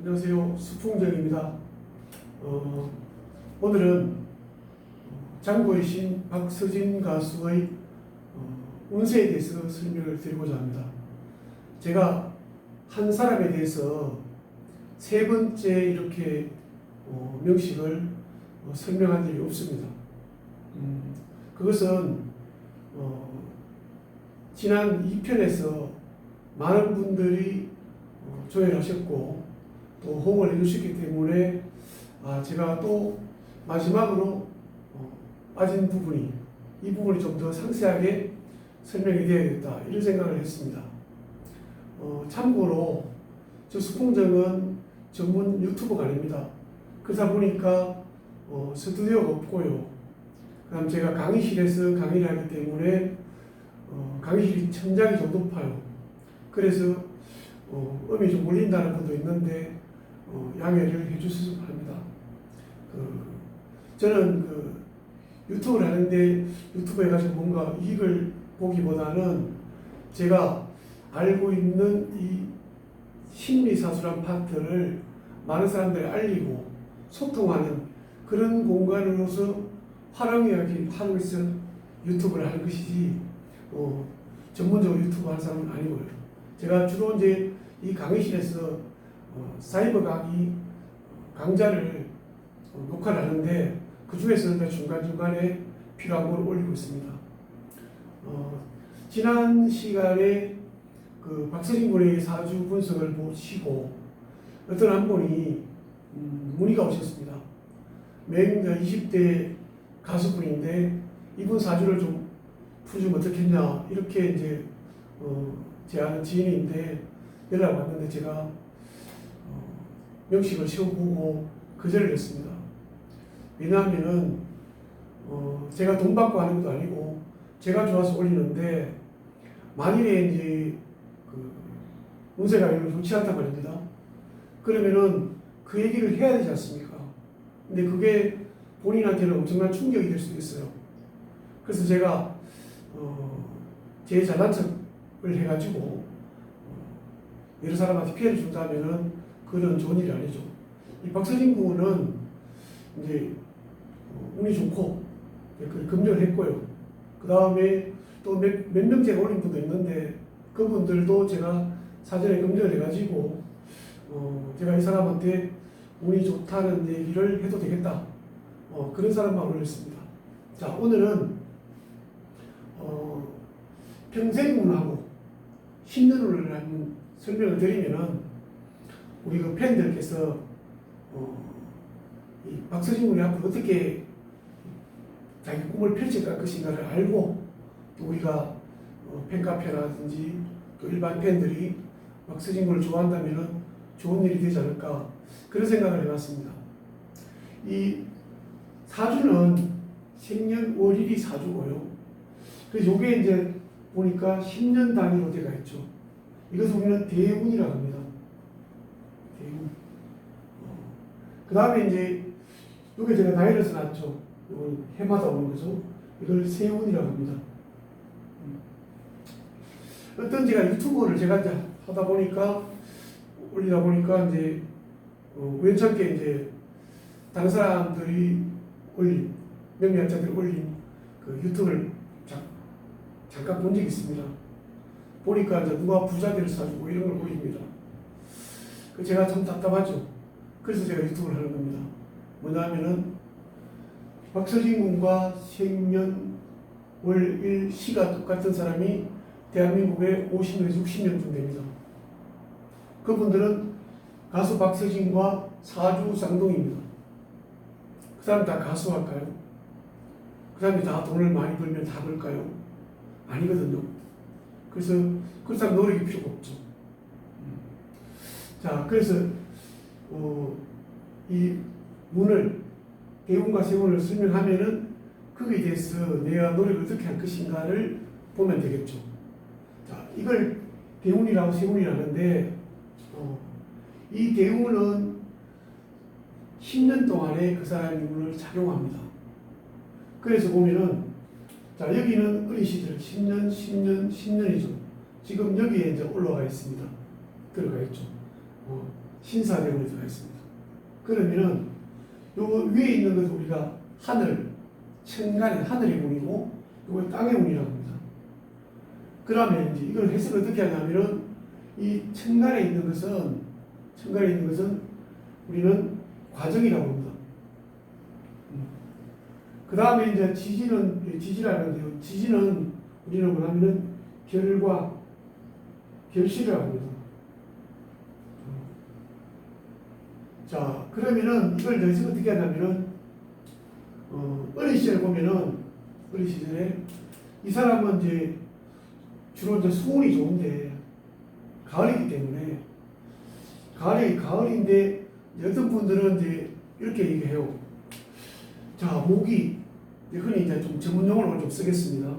안녕하세요. 수풍정입니다. 어, 오늘은 장고의 신 박서진 가수의 어, 운세에 대해서 설명을 드리고자 합니다. 제가 한 사람에 대해서 세 번째 이렇게 어, 명식을 어, 설명한 적이 없습니다. 음, 그것은 어, 지난 2편에서 많은 분들이 어, 조회하셨고 또 호응을 해주셨기 때문에 아, 제가 또 마지막으로 어, 빠진 부분이 이 부분이 좀 더 상세하게 설명이 되어야겠다 이런 생각을 했습니다. 어, 참고로 저 수풍정은 전문 유튜버가 아닙니다. 그러다 보니까 어, 스튜디오가 없고요. 그다음 제가 강의실에서 강의를 하기 때문에 어, 강의실이 천장이 좀 높아요. 그래서 어, 음이 좀 울린다는 분도 있는데 어, 양해를 해주시기 바랍니다. 그, 저는 그 유튜브를 하는데 유튜브 해가지고 뭔가 이익을 보기보다는 제가 알고 있는 이 심리사수란 파트를 많은 사람들이 알리고 소통하는 그런 공간으로서 활용하기 하는 것을 유튜브를 하는 것이지 어, 전문적으로 유튜브 하는 사람은 아니고요. 제가 주로 이제 이 강의실에서 어, 사이버 강의 강좌를 어, 녹화를 하는데 그 중에서 중간 중간에 필요한 걸 올리고 있습니다. 어, 지난 시간에 그 박서진 군의 사주 분석을 보시고 어떤 한 분이 음, 문의가 오셨습니다. 맹 20대 가수분인데 이분 사주를 좀 풀어주면 어떻겠냐 이렇게 이제 어, 제 아는 지인인데 연락 왔는데 제가 어, 명식을 세워보고 거절을 했습니다. 왜냐하면은 어, 제가 돈 받고 하는 것도 아니고 제가 좋아서 올리는데 만일에 이제 그 운세가 이런 좋지 않단 말입니다. 그러면은 그 얘기를 해야 되지 않습니까? 근데 그게 본인한테는 엄청난 충격이 될 수도 있어요. 그래서 제가 어, 제 잘난 척을 해가지고 어, 여러 사람한테 피해를 준다면은 그건 좋은 일이 아니죠. 이 박서진 군은 이제 어, 운이 좋고 그 검증을 했고요. 그 다음에 또몇몇 명째 올린 분도 있는데 그분들도 제가 사전에 검증을 해가지고 어, 제가 이 사람한테 운이 좋다는 얘기를 해도 되겠다. 어, 그런 사람만 올렸습니다. 자 오늘은 어, 평생 운하고 10년 운을 한번 설명을 드리면은 우리 그 팬들께서 어, 이 박서진 군이 앞으로 어떻게 자기 꿈을 펼쳐갈 것인가를 알고 또 우리가 어, 팬카페라든지 또 일반 팬들이 박서진 군을 좋아한다면은 좋은 일이 되지 않을까 그런 생각을 해봤습니다. 이 사주는 생년 월일이 사주고요. 그래서 요게 이제 보니까 10년 단위로 되어 있죠. 이것을 우리는 대운이라고 합니다. 대운. 그 다음에 이제 요게 제가 나이를 써놨죠. 이건 해마다 오는 거죠. 이걸 세운이라고 합니다. 음. 어떤 제가 유튜브를 제가 이제 하다 보니까 올리다 보니까 이제 어, 우연찮게 이제 다른 사람들이 올린 명리학자들이 올린 그 유튜브를 자, 잠깐 본 적이 있습니다. 보니까 이제 누가 부자들을 사주고 이런 걸 올립니다. 그 제가 참 답답하죠. 그래서 제가 유튜브를 하는 겁니다. 뭐냐 하면은 박서진 군과 생년 월일 시가 똑같은 사람이 대한민국에 50에서 60년 쯤 됩니다. 그분들은 가수 박서진과 사주 쌍둥이입니다. 그 사람 다 가수 할까요? 그 사람이 다 돈을 많이 벌면 다 벌까요? 아니거든요. 그래서 그 사람 노력이 필요가 없죠. 음. 자, 그래서 어, 이 문을 대운과 세운을 설명하면은 거기에 대해서 내가 노력을 어떻게 할 것인가를 보면 되겠죠. 자, 이걸 대운이라고 세운이라는데 어, 이 대운은 10년 동안에 그 사람의 운을 작용합니다. 그래서 보면은 자 여기는 어린 시절 10년, 10년, 10년이죠. 지금 여기에 이제 올라가 있습니다. 들어가 있죠. 어, 신사대원에 들어가 있습니다. 그러면은 요 위에 있는 것을 우리가 하늘, 천간의 하늘의 운이고 요거 땅의 운이라고 합니다. 그러면 이제 이걸 해석을 어떻게 하냐면은 이 천간에 있는 것은 천간에 있는 것은 우리는 과정이라고 합니다. 그 다음에 이제 지지는 지지라는데요. 지지는 우리는 뭐냐면은 결과 결실이라고 합니다. 자 그러면은 이걸 여기서 어떻게 하냐면은 어, 어린 시절에 보면은 어린 시절에 이 사람은 이제 주로 이제 수온이 좋은데 가을이기 때문에 가을이 가을인데 어떤 분들은 이제 이렇게 얘기해요. 자 이제 흔히 이제 좀 전문 용어를 좀 쓰겠습니다.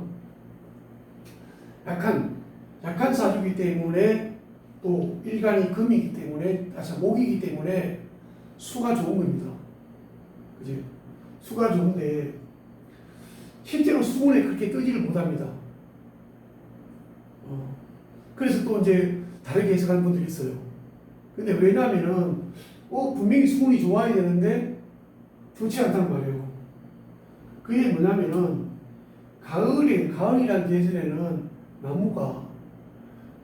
약한 약한 사주기 때문에 또 일간이 금이기 때문에 다시 목이기 때문에 수가 좋은 겁니다. 그지? 수가 좋은데 실제로 수온에 그렇게 뜨지를 못합니다. 어. 그래서 또 이제 다르게 해석하는 분들이 있어요. 근데 왜냐면은 어 분명히 수온이 좋아야 되는데 좋지 않단 말이에요. 그게 뭐냐면은 가을에 가을이라는 계절에는 나무가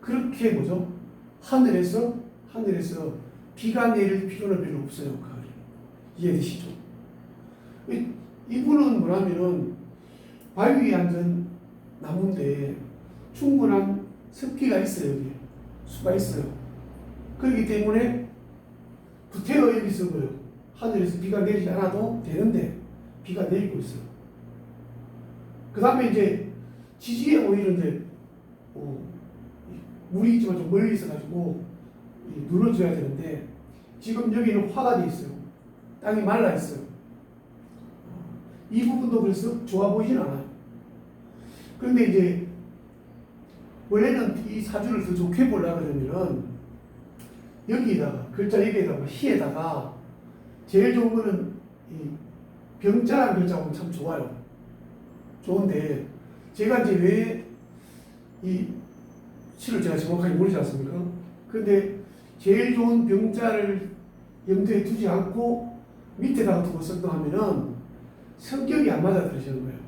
그렇게 뭐죠? 하늘에서 하늘에서 비가 내릴 필요는 별로 없어요 가을에 이해되시죠? 이- 이분은 뭐냐면은 바위 위에 앉은 나무인데 충분한 습기가 있어요 여기 수가 있어요. 그렇기 때문에 구태여 여기 있어 보여 하늘에서 비가 내리지 않아도 되는데 비가 내리고 있어요. 그 다음에 이제 지지에 오히려 이제 어, 물이 있지만 좀 멀리 있어가지고 이 눌러줘야 되는데 지금 여기는 화가 돼 있어요. 땅이 말라 있어요. 이 부분도 그래서 좋아 보이진 않아요. 그런데 이제 원래는 이 사주를 더 좋게 보려고 그러면은 여기에다가 글자 여기에다가 희에다가 제일 좋은 거는 이 병자라는 글자가 참 좋아요. 좋은데 제가 이제 왜 이 시를 제가 정확하게 모르지 않습니까? 근데 제일 좋은 병자를 염두에 두지 않고 밑에다가 두고 썼다 하면은 성격이 안 맞아 들으시는 거예요.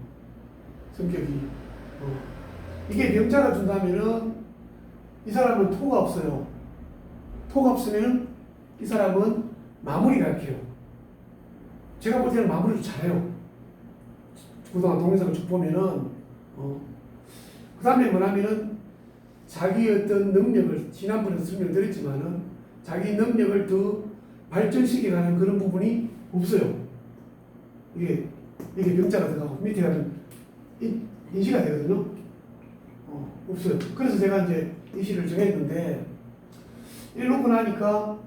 성격이. 어. 이게 병자가 준다면은 이 사람은 토가 없어요. 토가 없으면 이 사람은 마무리가 약해요. 제가 볼 때는 마무리를 잘해요. 그동안 동영상을 쭉 보면은 어. 그 다음에 뭐냐면은 자기 어떤 능력을 지난번에 설명드렸지만은 자기 능력을 더 발전시켜가는 그런 부분이 없어요. 이게 이게 병자가 들어가고 밑에 가면 인- 인시가 되거든요. 어, 없어요. 그래서 제가 이제 인시를 정했는데 이러고 나니까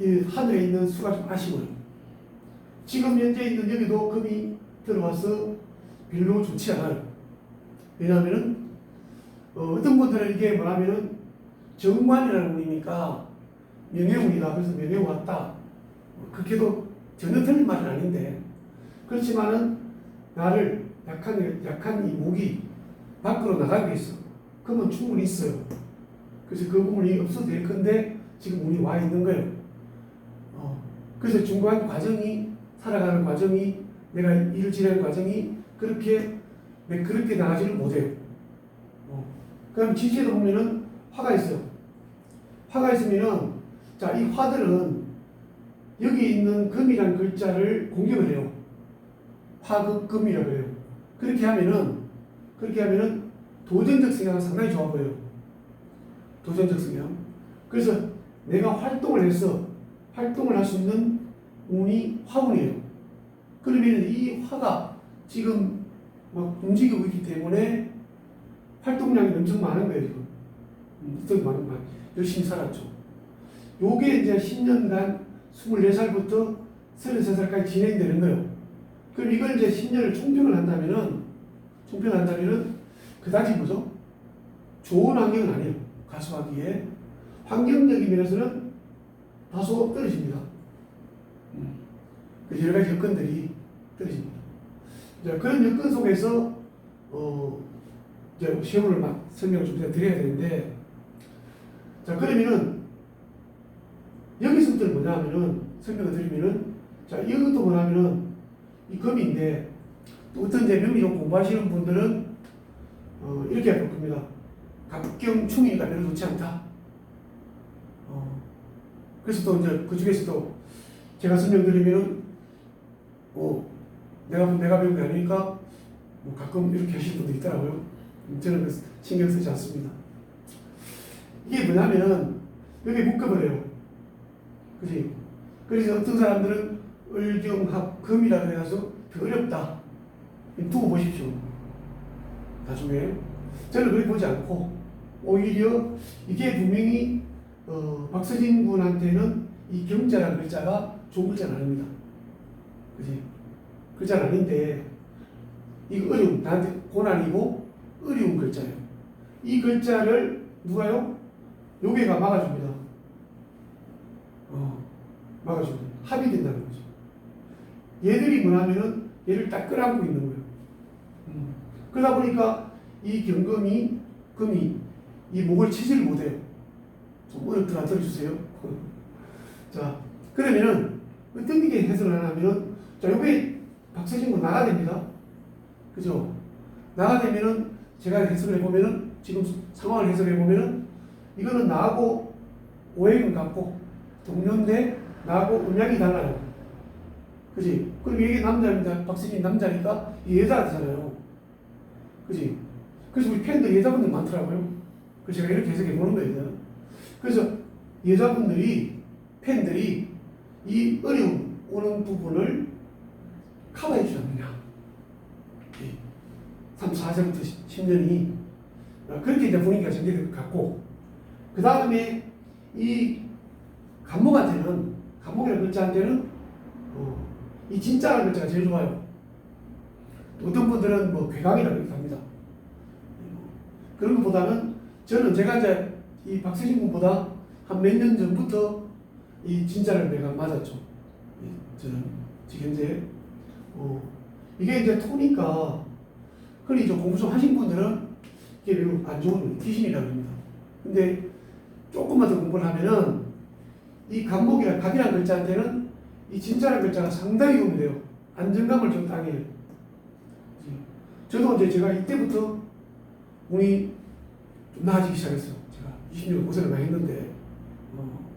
이 하늘에 있는 수가 좀 아쉬워요. 지금 현재 있는 여기도 금이 들어와서 별로 좋지 않아요. 왜냐하면은 어, 떤 분들은 이게 뭐냐면은 정관이라는 운이니까 명예운이다. 그래서 명예운. 어, 그렇게도 전혀 틀린 말은 아닌데 그렇지만은 나를 약한 약한 이 목이 밖으로 나가기 위해서 그러면 충분히 있어요. 그래서 그 부분이 없어도 될 건데 지금 운이 와 있는 거예요. 어, 그래서 중간 과정이 살아가는 과정이 내가 일을 지내는 과정이 그렇게 내 그렇게 나가지를 못해요. 어. 그럼 지지에도 보면은 화가 있어요. 화가 있으면은 자 이 화들은 여기 있는 금이라는 글자를 공격을 해요. 화극금이라고 해요. 그렇게 하면은 그렇게 하면은 도전적 성향은 상당히 좋아 보여요. 도전적 성향. 그래서 내가 활동을 해서 활동을 할 수 있는 운이 화운이에요. 그러면 이 화가 지금 막 움직이고 있기 때문에 활동량이 엄청 많은 거예요, 지금. 음, 엄청 많은 거 열심히 살았죠. 요게 이제 10년간 24살부터 33살까지 진행되는 거예요. 그럼 이걸 이제 10년을 총평을 한다면은, 총평을 한다면은, 그다지 뭐죠? 좋은 환경은 아니에요. 가수하기에. 환경적인 면에서는 다소 떨어집니다. 음. 그 여러 가지 여건들이 떨어집니다. 이제 그런 여건 속에서 어 이제 시험을 막 설명을 좀 드려야 되는데 자 그러면은 여기서부터는 뭐냐면은 설명을 드리면은 자 이것도 뭐냐면은 이 금인데 또 어떤 이제 명리 좀 공부하시는 분들은 어, 이렇게 볼 겁니다. 갑경충이니까 별로 좋지 않다. 어, 그래서 또 이제 그 중에서도 제가 설명드리면은 뭐 내가 내가 배운 게 아니니까 뭐 가끔 이렇게 하시는 분도 있더라고요. 저는 그 신경 쓰지 않습니다. 이게 뭐냐면은 여기 묶어버려요. 그지? 그래서 어떤 사람들은 을경합 해서 더 어렵다. 두고 보십시오. 나중에 저는 그렇게 보지 않고 오히려 이게 분명히 어, 박서진 군한테는 이 경자라는 글자가 좋은 글자는 아닙니다. 그지? 글자는 아닌데 이거 어려운 나한테 고난이고 어려운 글자예요. 이 글자를 누가요? 요괴가 막아줍니다. 어, 막아줍니다. 합이 된다는 거죠. 얘들이 뭐냐면은 얘를 딱 끌어안고 있는 거예요. 음. 그러다 보니까 이 경금이 금이 이 목을 치지를 못해요. 좀 어렵더라 들어주세요. 자 그러면은 어떤 게 해석을 하냐면은 자 요게 박서진 군 나가 됩니다. 그죠? 나가 되면은 제가 해석을 해보면은 지금 상황을 해석해 보면은 이거는 나하고 오행은 같고 동년대 나하고 음양이 달라요. 그지? 그럼 이게 남자입니다. 박수진 남자니까 되잖아요. 그지? 그래서 우리 팬들 여자분들 많더라고요. 그래서 제가 이렇게 해석해 보는 거예요. 그래서 여자분들이 팬들이 이 어려움 오는 부분을 커버해 주셨느냐. 3, 4세부터 10년이 그렇게 이제 분위기가 전개될 것 같고 그 다음에 이 간목한테는 간목이라는 글자한테는 어, 이 진짜라는 글자가 제일 좋아요. 어떤 분들은 뭐 괴강이라고 이렇게 합니다. 그런 것보다는 저는 제가 이제 이 박세진 군보다 한 몇 년 전부터 이 진짜를 내가 맞았죠. 예, 저는 지금 현재 어, 이게 이제 토니까 그리 좀 공부 좀 하신 분들은 이게 안 좋은. 귀신이라고 합니다. 근데 조금만 더 공부를 하면은 이 간목이랑 갑이라는 글자한테는 이 진짜라는 글자가 상당히 도움이 돼요. 안정감을 좀 당해요. 저도 이제 제가 이때부터 몸이 좀 나아지기 시작했어요. 제가 20년 고생을 많이 했는데. 어.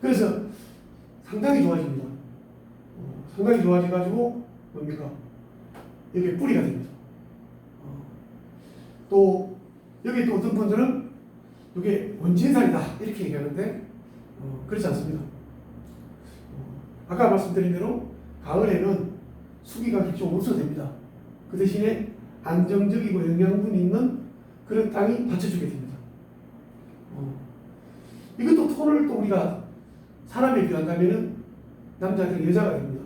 그래서 상당히 좋아집니다. 어, 상당히 좋아져가지고 뭡니까? 여기에 뿌리가 됩니다. 어. 또 여기 또 어떤 분들은 이게 원진살이다 이렇게 얘기하는데 어, 그렇지 않습니다. 어, 아까 말씀드린 대로 가을에는 수기가 좀 없어집니다. 그 대신에 안정적이고 영양분 있는 그런 땅이 받쳐주게 됩니다. 어. 이것도 톤을 또 우리가 사람에 비한다면은 남자들 여자가 됩니다.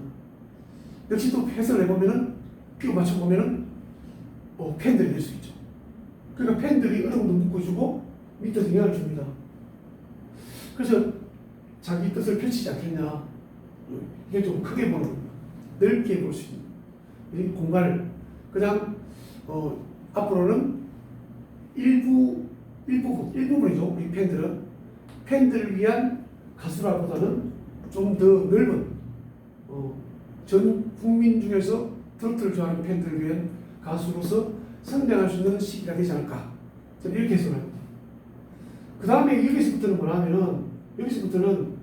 역시 또 해석을 해보면은 피고 맞춰보면은 어, 팬들이 될 수 있죠. 그러니까 팬들이 어느 정도 묶어주고 밑에서 영향을 줍니다. 그래서 자기 뜻을 펼치지 않겠냐. 이게 좀 크게 보는. 넓게 볼 수 있는 이 공간을 그냥 어, 앞으로는 일부 일부분 일부분이죠. 우리 팬들은 팬들을 위한 가수라보다는 좀 더 넓은 어, 전 국민 중에서 트로트를 좋아하는 팬들을 위한 가수로서 성장할 수 있는 시기가 되지 않을까. 저는 이렇게 해석을 합니다. 그 다음에 여기서부터는 뭐냐면은 여기서부터는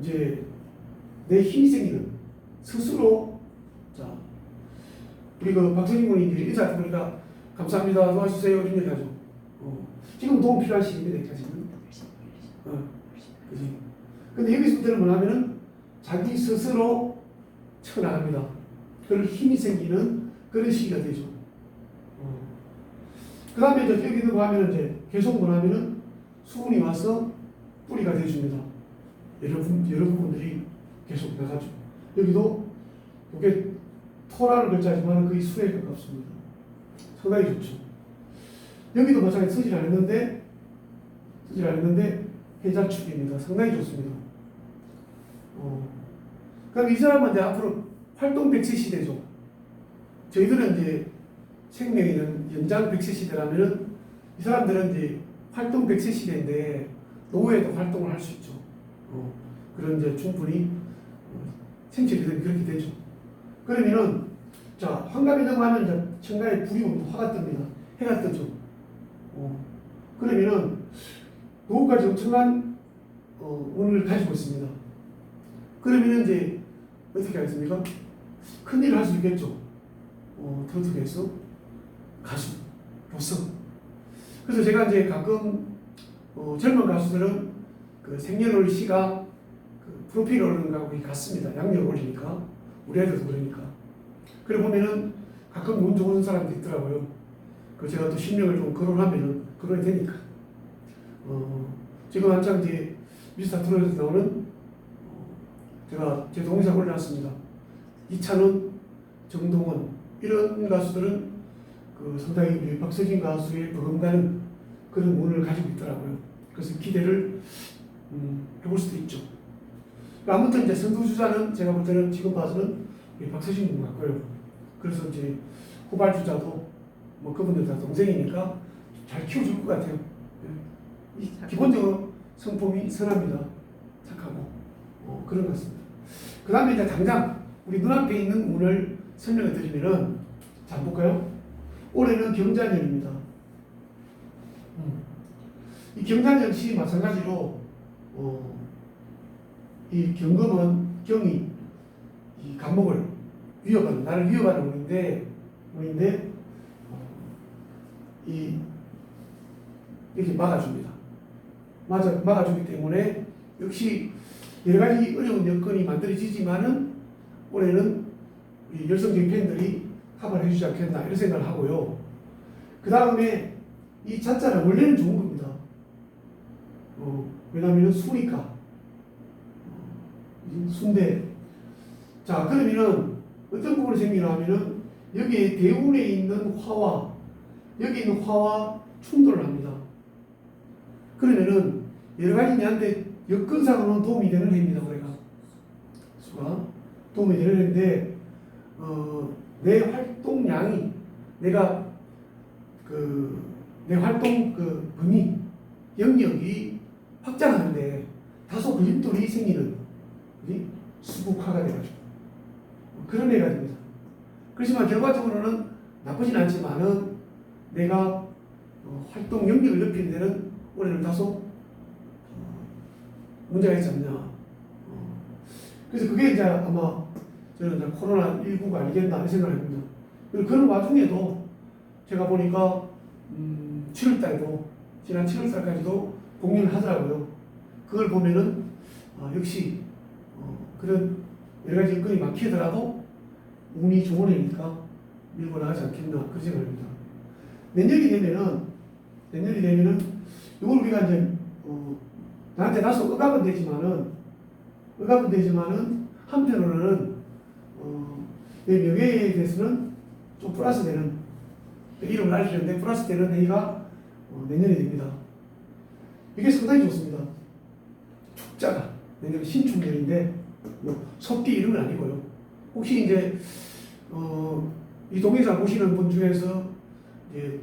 이제 내 힘이 생기는 스스로 자 우리 그 박성진 군이 인사할 때 보니까 감사합니다 도와주세요 이런 얘기 하죠. 어. 지금 도움 필요한 시기입니다 여기까지는. 어. 그지. 근데 여기서부터는 뭐냐면은 자기 스스로 쳐나갑니다. 그런 힘이 생기는 그런 시기가 되죠. 어. 그 다음에 이제 여기도 보면 이제 계속 뭐냐면은 수분이 와서 뿌리가 되어줍니다. 여러분, 여러분들이 계속 나가죠. 여기도 이게 토라는 글자지만 거의 수에 가깝습니다. 상당히 좋죠. 여기도 마찬가지 쓰질 않았는데, 쓰질 않았는데, 해자축입니다. 상당히 좋습니다. 어. 그럼 이 사람은 이제 앞으로 활동 100세 시대죠. 저희들은 이제 생명이는 연장 100세 시대라면은 이 사람들은 이제 활동 100세 시대인데 노후에도 활동을 할 수 있죠. 어. 그런 이제 충분히 어, 생체들이 그렇게 되죠. 그러면은 자 환갑이 넘어가면 이제 천간에 불이 오고 화가 뜹니다. 해가 뜨죠. 어, 그러면은 노후까지 엄청난 어, 운을 가지고 있습니다. 그러면 이제 어떻게 하겠습니까? 큰 일을 할 수 있겠죠. 어, 트로트 가수, 가수, 보석. 그래서 제가 이제 가끔 어, 젊은 가수들은 그 생년월 시가 그 프로필 오르는 거하고 같습니다. 양력 올리니까 우리 애들도 그러니까. 그래 보면은 가끔 운 좋은 사람도 있더라고요. 그 제가 또 신명을 좀 거론하면은 거론이 되니까. 어, 지금 한창 이제 미스터 트롯에서 나오는 어, 제가 제 동영상 올려놨습니다. 이찬원, 정동원 이런 가수들은 그 상당히 우리 박서진 가수의 버금가는 그런 운을 가지고 있더라고요. 그래서 기대를 음, 해볼 수도 있죠. 아무튼 이제 선두주자는 제가 볼 때는 지금 봐서는 박서진 분 같고요. 그래서 이제 후발주자도 뭐 그분들 다 동생이니까 잘 키워줄 것 같아요. 예. 이 기본적으로 성품이 선합니다. 착하고 어, 그런 것 같습니다. 그 다음에 이제 당장 우리 눈앞에 있는 운을 설명해 드리면은 자 볼까요? 올해는 경자년입니다. 음. 이 경자년 시 마찬가지로 어, 이 경금은 경이 이 감목을 위협하는 나를 위협하는 운인데 운인데 어, 이 이렇게 막아줍니다. 맞아 막아주기 때문에 역시 여러 가지 어려운 여건이 만들어지지만은 올해는 우리 열성적인 팬들이 커버를 해주지 않겠나 이런 생각을 하고요. 그 다음에 이 자자는 원래는 좋은 겁니다. 어, 왜냐하면 수니까 어, 순대. 자 그러면은 어떤 부분이 생기나 하면은 여기에 대운에 있는 화와 여기 있는 화와 충돌을 합니다. 그러면은 여러 가지 내한테 여건상으로는 도움이 되는 해입니다. 올해가 수가 도움이 되는 해인데 어, 내 활동량이 내가 그 내 활동 그 범위 영역이 확장하는데 다소 걸림돌이 생기는 그지? 수국화가 돼가지고 그런 애가 됩니다. 그렇지만 결과적으로는 나쁘진 않지만은 내가 어, 활동 영역을 넓히는 데는 올해는 다소 어, 문제가 있지 않냐. 어, 그래서 그게 이제 아마 저는 이제 코로나 19가 아니겠나 이 생각을 합니다. 그런 와중에도 제가 보니까 음, 7월 달에도 지난 7월 달까지도 공연을 하더라고요. 그걸 보면은 어, 역시 어, 그런 여러 가지 여건이 막히더라도 운이 좋은 애니까 밀고 나가지 않겠나 그런 생각입니다. 내년이 되면은 내년이 되면은 이걸 우리가 이제 어, 나한테 다소 억압은 되지만은 억압은 되지만은 한편으로는 어, 내 명예에 대해서는 좀 플러스 되는 이름을 알려주는데 플러스 되는 해가 어, 내년이 됩니다. 이게 상당히 좋습니다. 축자가 내년에 신축년인데 뭐 속기 이름은 아니고요. 혹시 이제 어, 이 동영상 보시는 분 중에서 이제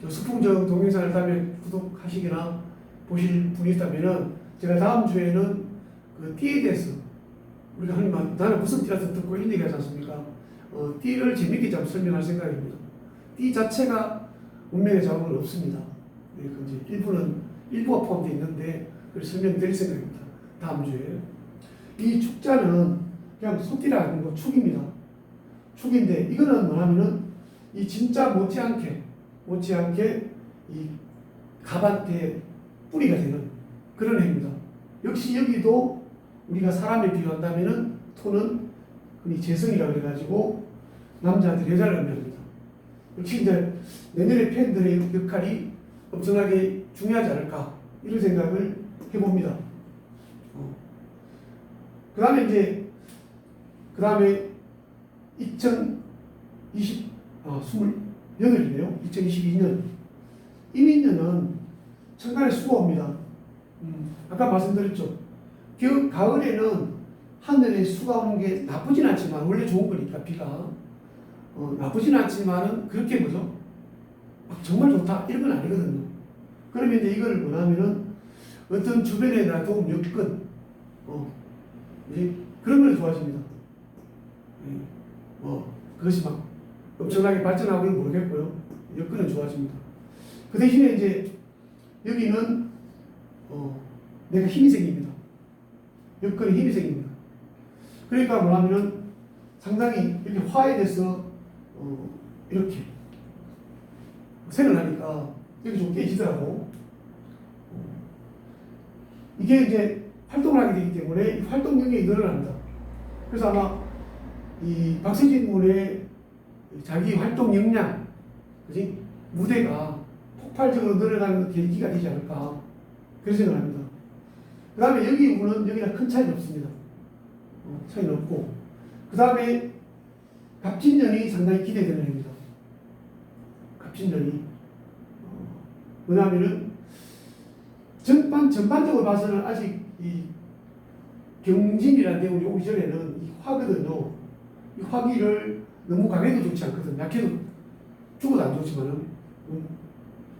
저 수풍정 동영상을 다음에 구독하시거나 보실 분이 있다면은 제가 다음 주에는 그 띠에 대해서 우리가 말 나는 무슨 띠라도 듣고 얘기 하지 않습니까? 어, 띠를 재밌게 좀 설명할 생각입니다. 띠 자체가 운명의 자원은 없습니다. 네, 그 이제 일부는 일부가 포함되어 있는데 그걸 설명드릴 생각입니다. 다음 주에 이 축자는 그냥 소띠라는 거 축입니다. 축인데 이거는 뭐냐면은 이 진짜 못지않게 못지않게 이 갑한테 뿌리가 되는 그런 해입니다. 역시 여기도 우리가 사람에 비유한다면은 토는 흔히 재성이라고 해가지고 남자한테 여자를 의미합니다. 역시 이제 내년의 팬들의 역할이 엄청나게 중요하지 않을까 이런 생각을 해봅니다. 어. 그 다음에 이제 그 다음에 2020 아, 28이네요. 2022년 이민년은 천간에 수가 옵니다. 음, 아까 말씀드렸죠. 겨, 가을에는 하늘에 수가 오는 게 나쁘진 않지만 원래 좋은 거니까 비가 어, 나쁘진 않지만은 그렇게 뭐죠? 막 정말 좋다 이런 건 아니거든요. 그러면 이제 이걸 뭐냐면은 어떤 주변에 나 도움 여건 어, 이제 그런 걸 좋아하십니다. 예, 뭐 그것이 막 엄청나게 발전하고는 모르겠고요. 여건은 좋아집니다. 그 대신에 이제 여기는 어, 내가 힘이 생깁니다. 여건에 힘이 생깁니다. 그러니까 뭐냐면은 상당히 이렇게 화에 대해서 어, 이렇게 생을 하니까 여기 좀 깨지더라고. 어, 이게 이제 활동을 하게 되기 때문에 이 활동 능력이 늘어납니다. 그래서 아마 이 박세진 군의 자기 활동 역량, 그지? 무대가 폭발적으로 늘어나는 계기가 되지 않을까. 그런 생각을 합니다. 그 다음에 여기 부는 여기랑 큰 차이는 없습니다. 어, 차이는 없고. 그 다음에 갑진년이 상당히 기대되는 해입니다. 갑진년이. 어, 왜냐하면은 전반, 전반적으로 봐서는 아직 이 경진이라는 내용이 오기 전에는 이 화거든요. 이 화기를 너무 강해도 좋지 않거든. 약해도 죽어도 안 좋지만은. 음.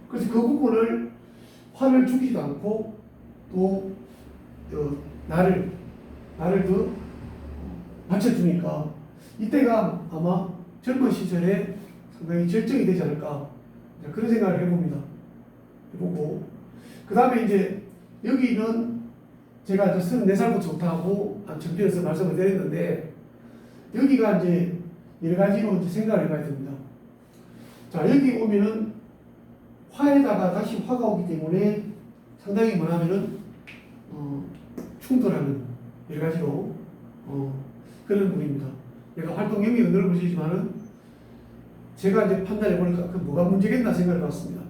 그래서 그 부분을 화를 죽이지도 않고 또 어, 나를 나를 더 받쳐주니까 이때가 아마 젊은 시절에 상당히 절정이 되지 않을까 그런 생각을 해봅니다. 해보고 그 다음에 이제 여기는 제가 이제 34살부터 좋다고 정편에서 말씀을 드렸는데 여기가 이제 여러 가지로 이제 생각을 해봐야 됩니다. 자 여기 오면은 화에다가 다시 화가 오기 때문에 상당히 뭐냐면은 어, 충돌하는 여러 가지로 어, 그런 분입니다. 얘가 활동 영역이 넓어지지만은 제가 이제 판단해 보니까 그 뭐가 문제겠나 생각을 해봤습니다.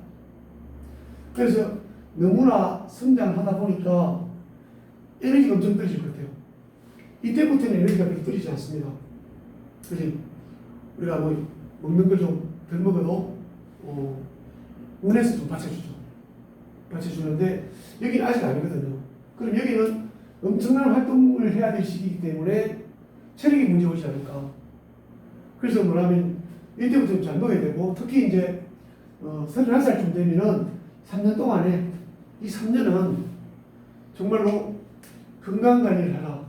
그래서 너무나 성장하다 보니까 에너지가 엄청 떨어질 것 같아요. 이때부터는 에너지가 그렇게 떨어지지 않습니다. 그지? 우리가 뭐 먹는 걸 좀 덜 먹어도 어, 운에서 좀 받쳐주죠. 받쳐주는데 여기는 아직 아니거든요. 그럼 여기는 엄청난 활동을 해야 될 시기이기 때문에 체력이 문제 오지 않을까. 그래서 뭐냐면 이때부터 좀잘 먹어야 되고 특히 이제 어, 31살쯤 되면은 3년 동안에 이 3년은 정말로 건강 관리를 하라.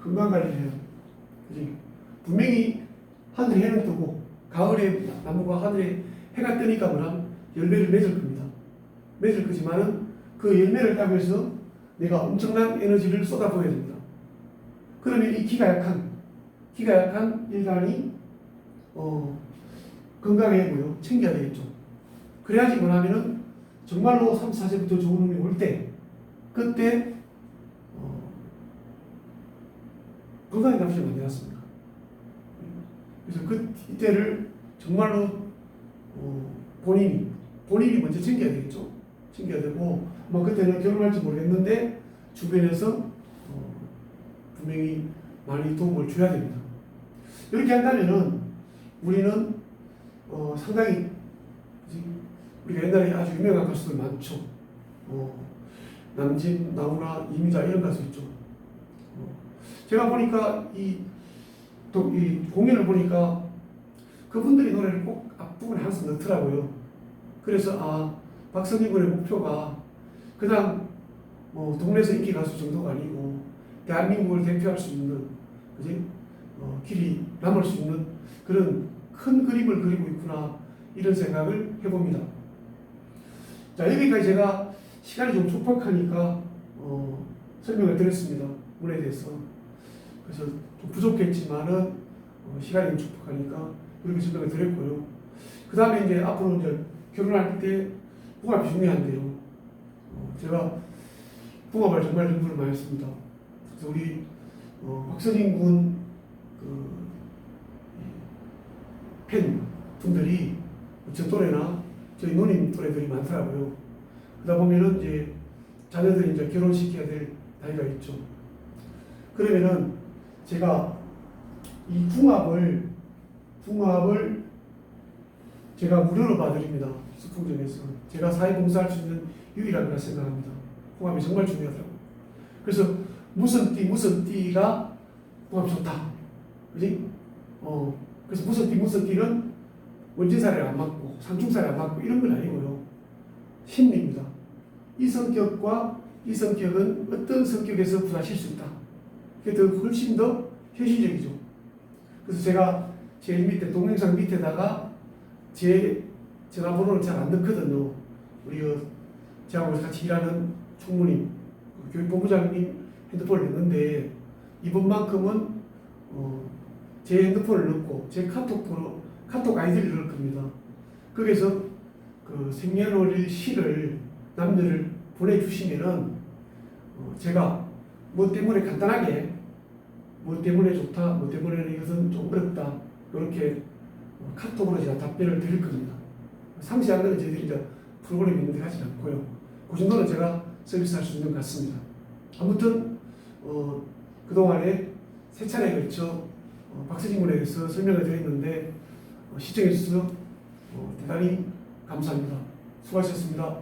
건강 관리를 해요. 그지? 분명히 하늘에 해는 뜨고 가을에 나무가 하늘에 해가 뜨니까 뭐라 열매를 맺을 겁니다. 맺을 거지만은 그 열매를 위해서 내가 엄청난 에너지를 쏟아부어야 됩니다. 그러면 이 기가 약한 기가 약한 일간이 어, 건강해고요 챙겨야 되겠죠. 그래야지 뭐냐면은 정말로 3, 4세부터 좋은 운이 올 때 그때 어, 건강에 남시면 안 되었습니다. 그래서 그 이때를 정말로 어, 본인이 본인이 먼저 챙겨야 되겠죠. 챙겨야 되고 뭐 그때는 결혼할지 모르겠는데 주변에서 어, 분명히 많이 도움을 줘야 됩니다. 이렇게 한다면은 우리는 어, 상당히? 우리가 옛날에 아주 유명한 가수들 많죠. 어, 남진, 나훈아, 이미자 이런 가수 있죠. 어, 제가 보니까 이, 또 이 공연을 보니까 그분들이 노래를 꼭 앞부분에 항상 넣더라고요. 그래서 아 박선희 군의 목표가 그냥 뭐 동네에서 인기 가수 정도가 아니고 대한민국을 대표할 수 있는 그지 어, 길이 남을 수 있는 그런 큰 그림을 그리고 있구나 이런 생각을 해봅니다. 자 여기까지 제가 시간이 좀 촉박하니까 어, 설명을 드렸습니다. 문에 대해서 그래서 좀 부족했지만은 어, 시간이 좀 촉박하니까 그렇게 설명을 드렸고요. 그 다음에 이제 앞으로 이제 결혼할 때 궁합이 중요한데요. 어, 제가 궁합을 정말 연구를 많이 했습니다. 그래서 우리 어, 박선인 군그 팬 분들이 저 또래나 저희 누님 또래들이 많더라고요. 그러다 보면은 이제 자녀들이 이제 결혼시켜야 될 나이가 있죠. 그러면은 제가 이 궁합을 궁합을 제가 무료로 봐드립니다. 수풍점에서 제가 사회봉사할 수 있는 유일한 걸 생각합니다. 궁합이 정말 중요하더라고요. 그래서 무슨 띠 무슨 띠가 궁합이 좋다. 그지? 어 그래서 무슨 띠 무슨 띠는 원진살에 안 맞고 상충살에 안 맞고 이런 건 아니고요. 심리입니다. 이 성격과 이 성격은 어떤 성격에서 부딪힐 수 있다. 그게 더 훨씬 더 현실적이죠. 그래서 제가 제일 밑에 동영상 밑에다가 제 전화번호를 잘 안 넣거든요. 우리 그 저하고 같이 일하는 총무님, 그 교육본부장님 핸드폰을 넣는데 이번만큼은 어, 제 핸드폰을 넣고 제 카톡 번호, 카톡 아이디를 넣을 겁니다. 거기서 그 생년월일 시를 남들을 보내주시면은 어, 제가 뭐 때문에 간단하게 뭐 때문에 좋다, 뭐 때문에 이것은 좀 어렵다 이렇게 어, 카톡으로 제가 답변을 드릴 겁니다. 상세한 거는 저희들이 이제 프로그램이 있는데 하지 않고요. 그 정도는 제가 서비스할 수 있는 것 같습니다. 아무튼 어, 그동안에 세 차례에 걸쳐 어, 박서진 군에 대해서 설명을 드렸는데 어, 시청해 주셔서 어, 대단히 감사합니다. 수고하셨습니다.